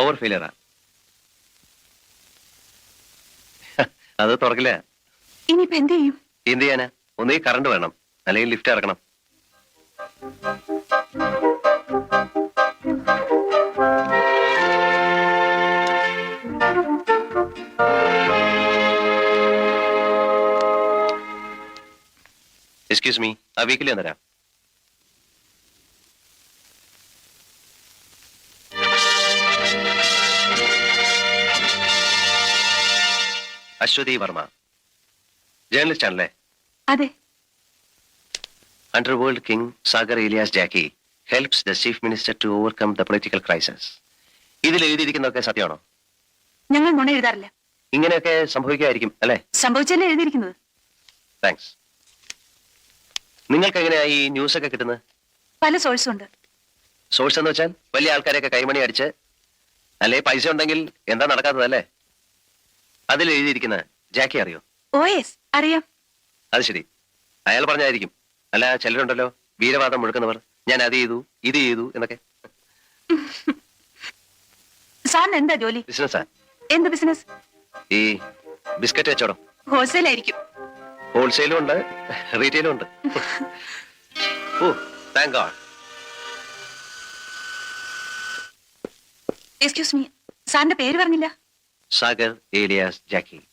Over ഫെയിലിയറാ അത് തുറക്കില്ല. ഇനിയിപ്പോ എന്ത് ചെയ്യും? എന്ത് ചെയ്യാനാ? ഒന്നേ കറണ്ട് വേണം. അല്ലെങ്കിൽ ലിഫ്റ്റ് ഇറക്കണം. എക്സ്ക്യൂസ് മീ ആ വീക്കിലി വന്നരാം അശ്വതി വർമ്മ. ജേർണലിസ്റ്റ് ആണല്ലേ? അതെ. Underworld king Sagar alias Jacky helps the chief minister to overcome the political crisis ഇതിൽ എഴുതിയിരിക്കുന്നതൊക്കെ സത്യമാണോ? ഞങ്ങൾ നുണ എഴുതാറില്ല. ഇങ്ങനെയൊക്കെ സംഭവിക്കായിരിക്കും അല്ലേ? സംഭവിച്ചല്ലേ എഴുതിയിരിക്കുന്നത്? താങ്ക്സ് നിങ്ങൾക്ക് എങ്ങനെയാ ഈ ന്യൂസ് ഒക്കെ കിട്ടുന്നത്? പല സോഴ്സും ഉണ്ട്. സോഴ്സ് എന്ന് വെച്ചാൽ വലിയ ആൾക്കാരെയൊക്കെ കൈമണി അടിച്ച് അല്ലെ? പൈസ ഉണ്ടെങ്കിൽ എന്താ നടക്കാത്തതല്ലേ? അതിൽ എഴുതിയിരിക്കുന്നത് ജാക്കി അറിയോ? ഓ എസ് അറിയാം. അത് ശരി. അയാൾ പറഞ്ഞായിരിക്കും. അല്ല ചിലരുണ്ടല്ലോ വീരവാദം മുഴക്കുന്നവർ. ഞാൻ അത് ചെയ്തു ഇത് ചെയ്തു എന്നൊക്കെ. സാറിന് എന്താ ജോലി? ബിസിനസ്സാ? എന്ത് ബിസിനസ്? ഈ ബിസ്ക്കറ്റ് കച്ചവടം. ഹോൾസെയിൽ ആയിരിക്കും ഹോൾസെയിലും ഉണ്ട് റീറ്റെയിലും ഉണ്ട്. Oh thank God excuse me സാറിന്റെ പേര് പറഞ്ഞില്ല? Sagar alias Jackie.